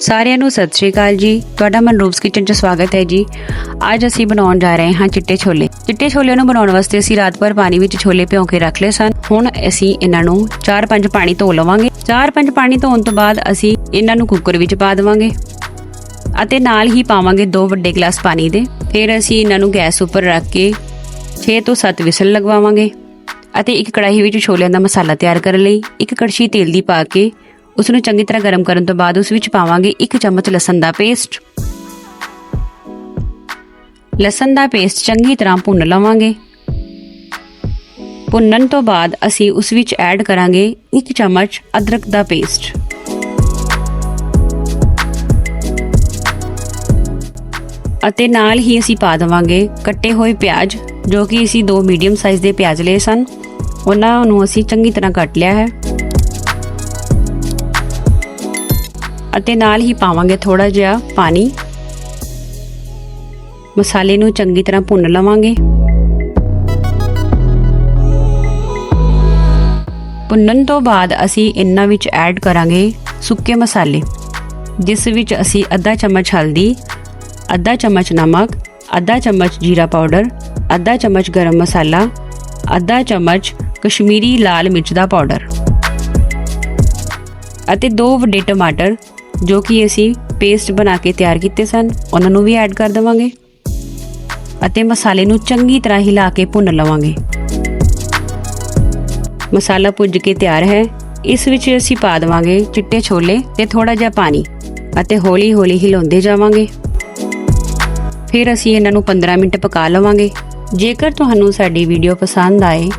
ਸਾਰਿਆਂ ਨੂੰ ਸਤਿ ਸ਼੍ਰੀ ਅਕਾਲ ਜੀ। ਤੁਹਾਡਾ ਮਨਰੂਪਸ ਕਿਚਨ 'ਚ ਸਵਾਗਤ ਹੈ ਜੀ। ਅੱਜ ਅਸੀਂ ਬਣਾਉਣ ਜਾ ਰਹੇ ਹਾਂ ਚਿੱਟੇ ਛੋਲੇ। ਚਿੱਟੇ ਛੋਲਿਆਂ ਨੂੰ ਬਣਾਉਣ ਵਾਸਤੇ ਅਸੀਂ ਰਾਤ ਭਰ ਪਾਣੀ ਵਿੱਚ ਛੋਲੇ ਭਿਓ ਕੇ ਰੱਖ ਲਏ ਸਨ। ਹੁਣ ਅਸੀਂ ਇਹਨਾਂ ਨੂੰ 4-5 ਪਾਣੀ ਧੋ ਲਵਾਂਗੇ। 4-5 ਪਾਣੀ ਧੋਣ ਤੋਂ ਬਾਅਦ ਅਸੀਂ ਇਹਨਾਂ ਨੂੰ ਕੁੱਕਰ ਵਿੱਚ ਪਾ ਦੇਵਾਂਗੇ। ਅਤੇ ਨਾਲ ਹੀ ਪਾਵਾਂਗੇ 2 ਵੱਡੇ ਗਲਾਸ ਪਾਣੀ ਦੇ। ਫਿਰ ਅਸੀਂ ਇਹਨਾਂ ਨੂੰ ਗੈਸ ਉੱਪਰ ਰੱਖ ਕੇ 6 ਤੋਂ 7 ਵਿਸਲ ਲਗਵਾਵਾਂਗੇ। ਅਤੇ ਇੱਕ ਕੜਾਹੀ ਵਿੱਚ ਛੋਲਿਆਂ ਦਾ ਮਸਾਲਾ ਤਿਆਰ ਕਰਨ ਲਈ ਇੱਕ ਕੜਛੀ ਤੇਲ ਦੀ ਪਾ ਕੇ ਉਸ ਨੂੰ ਚੰਗੀ ਤਰ੍ਹਾਂ ਗਰਮ ਕਰਨ ਤੋਂ ਬਾਅਦ ਉਸ ਵਿੱਚ ਪਾਵਾਂਗੇ ਇੱਕ ਚਮਚ ਲਸਣ ਦਾ ਪੇਸਟ। ਲਸਣ ਦਾ ਪੇਸਟ ਚੰਗੀ ਤਰ੍ਹਾਂ ਭੁੰਨ ਲਵਾਂਗੇ। ਭੁੰਨਣ ਤੋਂ ਬਾਅਦ ਅਸੀਂ ਉਸ ਵਿੱਚ ਐਡ ਕਰਾਂਗੇ ਇੱਕ ਚਮਚ ਅਦਰਕ ਦਾ ਪੇਸਟ। ਅਤੇ ਨਾਲ ਹੀ ਅਸੀਂ ਪਾ ਦੇਵਾਂਗੇ ਕੱਟੇ ਹੋਏ ਪਿਆਜ਼, ਜੋ ਕਿ ਅਸੀਂ ਦੋ ਮੀਡੀਅਮ ਸਾਈਜ਼ ਦੇ ਪਿਆਜ਼ ਲਏ ਸਨ। ਉਹਨਾਂ ਨੂੰ ਅਸੀਂ ਚੰਗੀ ਤਰ੍ਹਾਂ ਕੱਟ ਲਿਆ ਹੈ। ਅਤੇ ਨਾਲ ਹੀ ਪਾਵਾਂਗੇ ਥੋੜਾ ਜਿਹਾ ਪਾਣੀ। ਮਸਾਲੇ ਨੂੰ ਚੰਗੀ ਤਰ੍ਹਾਂ ਭੁੰਨ ਲਵਾਂਗੇ। ਭੁੰਨਣ ਤੋਂ ਬਾਅਦ ਅਸੀਂ ਇਹਨਾਂ ਵਿੱਚ ਐਡ ਕਰਾਂਗੇ ਸੁੱਕੇ ਮਸਾਲੇ, ਜਿਸ ਵਿੱਚ ਅਸੀਂ ਅੱਧਾ ਚਮਚ ਹਲਦੀ, ਅੱਧਾ ਚਮਚ ਨਮਕ, ਅੱਧਾ ਚਮਚ ਜੀਰਾ ਪਾਊਡਰ, ਅੱਧਾ ਚਮਚ ਗਰਮ ਮਸਾਲਾ, ਅੱਧਾ ਚਮਚ ਕਸ਼ਮੀਰੀ ਲਾਲ ਮਿਰਚ ਦਾ ਪਾਊਡਰ ਅਤੇ ਦੋ ਵੱਡੇ ਟਮਾਟਰ ਜੋ ਕਿ ਅਸੀਂ ਪੇਸਟ ਬਣਾ ਕੇ ਤਿਆਰ ਕੀਤੇ ਸਨ, ਉਹਨਾਂ ਨੂੰ ਵੀ ਐਡ ਕਰ ਦੇਵਾਂਗੇ ਅਤੇ ਮਸਾਲੇ ਨੂੰ ਚੰਗੀ ਤਰ੍ਹਾਂ ਹਿਲਾ ਕੇ ਭੁੰਨ ਲਵਾਂਗੇ। ਮਸਾਲਾ ਭੁੱਜ ਕੇ ਤਿਆਰ ਹੈ। ਇਸ ਵਿੱਚ ਅਸੀਂ ਪਾ ਦੇਵਾਂਗੇ ਚਿੱਟੇ ਛੋਲੇ ਤੇ ਥੋੜਾ ਜਿਹਾ ਪਾਣੀ ਅਤੇ ਹੌਲੀ-ਹੌਲੀ ਹਿਲਾਉਂਦੇ ਜਾਵਾਂਗੇ। ਫਿਰ ਅਸੀਂ ਇਹਨਾਂ ਨੂੰ 15 ਮਿੰਟ ਪਕਾ ਲਵਾਂਗੇ। ਜੇਕਰ ਤੁਹਾਨੂੰ ਸਾਡੀ ਵੀਡੀਓ ਪਸੰਦ ਆਏ,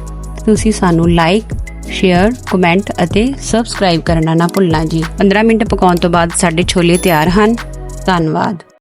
ਤੁਸੀਂ ਸਾਨੂੰ ਲਾਈਕ ਸ਼ੇਅਰ ਕਮੈਂਟ ਅਤੇ ਸਬਸਕ੍ਰਾਈਬ ਕਰਨਾ ਨਾ ਭੁੱਲਣਾ ਜੀ। 15 ਮਿੰਟ ਪਕਾਉਣ ਤੋਂ ਬਾਅਦ ਸਾਡੇ ਛੋਲੇ ਤਿਆਰ ਹਨ। ਧੰਨਵਾਦ।